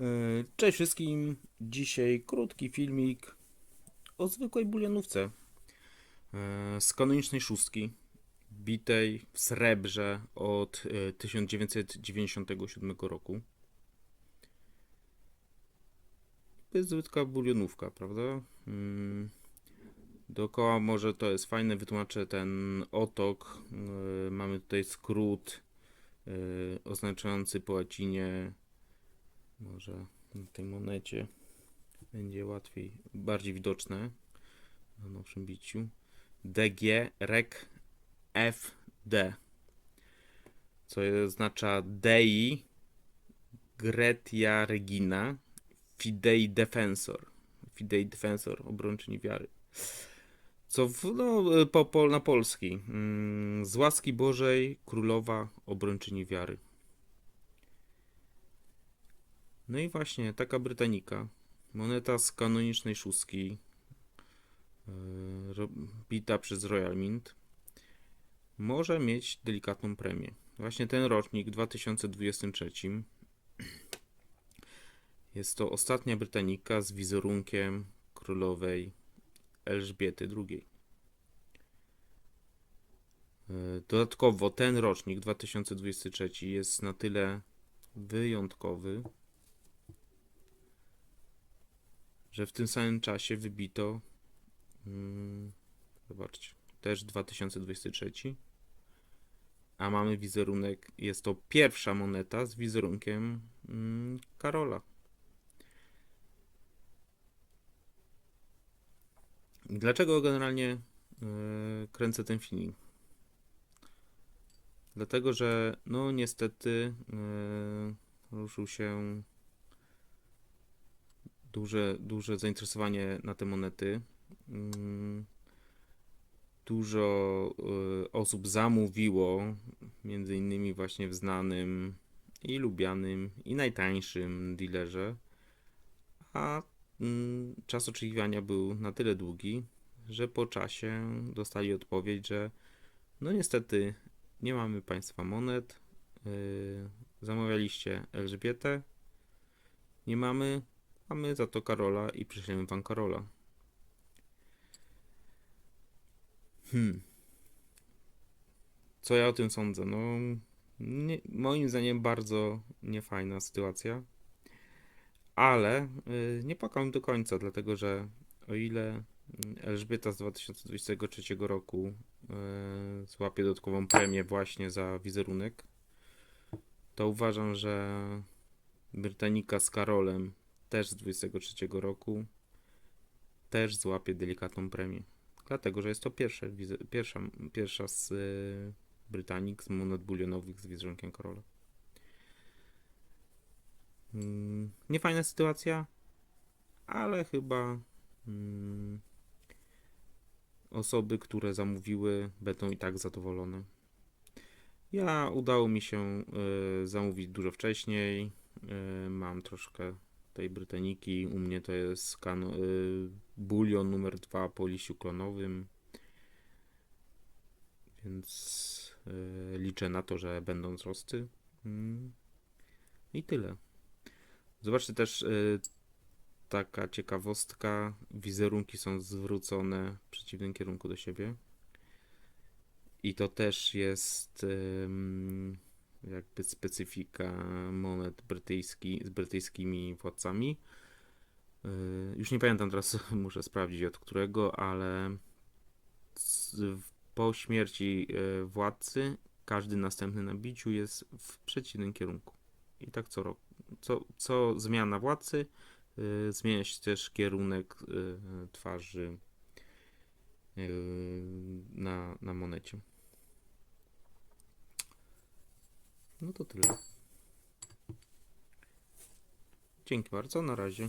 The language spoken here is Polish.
E, Cześć wszystkim. Dzisiaj krótki filmik o zwykłej bulionówce e, z kanonicznej szóstki, bitej w srebrze od e, 1997 roku. To jest zwykła bulionówka, prawda? Dookoła może to jest fajne, wytłumaczę ten otok. Mamy tutaj skrót oznaczający po łacinie może na tej monecie będzie łatwiej, bardziej widoczne na nowszym biciu. DG Rec FD, co oznacza Dei Gretia Regina Fidei Defensor. Fidei Defensor, obrączyni wiary. Co w, no, po, po, na polski. Mm, z łaski Bożej Królowa Obrączyni Wiary. No i właśnie taka Brytanika. Moneta z kanonicznej szóstki. ro- Bita przez Royal Mint. Może mieć delikatną premię. Właśnie ten rocznik w 2023. Jest to ostatnia Brytanika z wizerunkiem królowej Elżbiety II. Yy, Dodatkowo ten rocznik 2023 jest na tyle wyjątkowy, że w tym samym czasie wybito, mm, zobaczcie, też 2023, a mamy wizerunek, jest to pierwsza moneta z wizerunkiem mm, Karola. Dlaczego generalnie e, kręcę ten filmik? Dlatego, że no niestety e, ruszył się duże, duże zainteresowanie na te monety. Mm, Dużo y, osób zamówiło, między innymi właśnie w znanym i lubianym i najtańszym dealerze, a mm, czas oczekiwania był na tyle długi, że po czasie dostali odpowiedź, że no niestety nie mamy Państwa monet, y, zamawialiście Elżbietę, nie mamy, Mamy za to Karola i przyślemy wam Karola. Hmm. Co ja o tym sądzę? No, nie, moim zdaniem bardzo niefajna sytuacja. Ale y, nie płakam do końca, dlatego że o ile Elżbieta z 2023 roku y, złapie dodatkową premię właśnie za wizerunek, to uważam, że Brytanika z Karolem też z 23 roku, też złapie delikatną premię. Dlatego, że jest to pierwsze, pierwsza, pierwsza z y, Brytanik, z monet bulionowych z wizerunkiem Karola. Mm, niefajna sytuacja, ale chyba mm, osoby, które zamówiły, będą i tak zadowolone. Ja udało mi się y, zamówić dużo wcześniej. Y, mam troszkę tej Brytaniki. U mnie to jest kano, y, bulion numer 2 po liściu klonowym. Więc y, liczę na to, że będą wzrosty. Mm. I tyle. Zobaczcie też y, taka ciekawostka. Wizerunki są zwrócone w przeciwnym kierunku do siebie. I to też jest ym, jakby specyfika monet brytyjski, z brytyjskimi władcami. Yy, Już nie pamiętam teraz, muszę sprawdzić od którego, ale po śmierci yy, władcy każdy następny na biciu jest w przeciwnym kierunku. I tak co roku. Co, co zmiana władcy, yy, zmienia się też kierunek twarzy na, na monecie. No to tyle. Dzięki bardzo, na razie.